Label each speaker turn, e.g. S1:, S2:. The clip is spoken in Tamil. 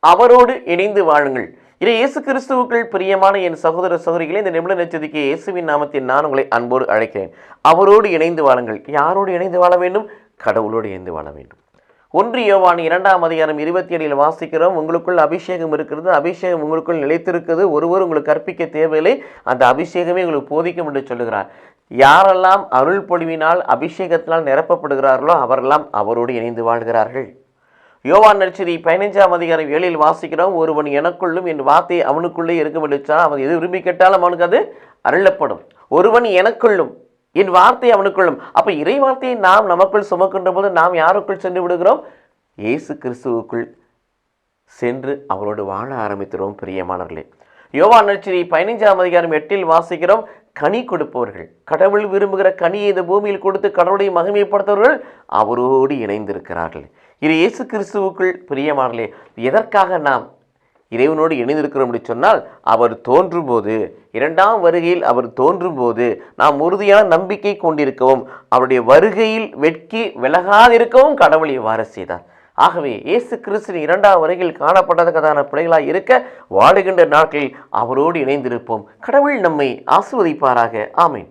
S1: அவரோடு இணைந்து வாழுங்கள். இதை இயேசு கிறிஸ்துவுக்குள் பிரியமான என் சகோதர சகோதரிகளை இந்த நிமிட நச்சதிக்கு இயேசுவின் நாமத்தில் நான் உங்களை அன்போடு அழைக்கிறேன். அவரோடு இணைந்து வாழுங்கள். யாரோடு இணைந்து வாழ வேண்டும்? கடவுளோடு இணைந்து வாழ வேண்டும். ஒன்று யோவான் இரண்டாம் அதிகாரம் இருபத்தி ஏழில் வாசிக்கிறோம். உங்களுக்குள் அபிஷேகம் இருக்கிறது. அபிஷேகம் உங்களுக்குள் நிலைத்திருக்கிறது. ஒருவர் உங்களுக்கு கற்பிக்க தேவையில்லை. அந்த அபிஷேகமே உங்களுக்கு போதிக்கும் என்று சொல்லுகிறார். யாரெல்லாம் அருள் பொழிவினால் அபிஷேகத்தினால் நிரப்பப்படுகிறார்களோ அவரெல்லாம் அவரோடு இணைந்து வாழ்கிறார்கள். யோவான் நடிச்சதி பதினைஞ்சாம் அதிகாரம் ஏழில் வாசிக்கிறோம் ஒருவன் எனக்குள்ளும் என் வார்த்தை அவனுக்குள்ளே இருக்கும் என்று அவன் எது விரும்பி கேட்டாலும் அவனுக்கு அது அருளப்படும். ஒருவன் எனக்குள்ளும் என் வார்த்தை அவனுக்குள்ளும். அப்போ இறை வார்த்தையை நாம் நமக்குள் சுமக்கின்ற போது நாம் யாருக்குள் சென்று விடுகிறோம்? இயேசு கிறிஸ்துவுக்குள் சென்று அவரோடு வாழ ஆரம்பிக்கிறோம் பிரியமானவர்களே. யோவா நற்செய்தி பதினைஞ்சாம் அதிகாரம் எட்டில் வாசிக்கிறோம் கனி கொடுப்பவர்கள் கடவுள் விரும்புகிற கனியை இந்த பூமியில் கொடுத்து கடவுளை மகிமைப்படுத்தவர்கள் அவரோடு இணைந்திருக்கிறார்கள். இது இயேசு கிறிஸ்துவுக்குள் பிரியமானலே எதற்காக நாம் இறைவனோடு இணைந்திருக்கிறோம் என்று சொன்னால் அவர் தோன்றும்போது இரண்டாம் வருகையில் அவர் தோன்றும்போது நாம் உறுதியான நம்பிக்கை கொண்டிருக்கவும் அவருடைய வருகையில் வெட்கி விலகாதிருக்கவும் கடவுள் இவ்வாறு செய்தார். ஆகவே இயேசு கிறிஸ்துவின் இரண்டாம் வரையில் காணப்பட்டதற்கான பிள்ளைகளாக இருக்க வாடுகின்ற நாட்களில் அவரோடு இணைந்திருப்போம். கடவுள் நம்மை ஆசிர்வதிப்பாராக. ஆமென்.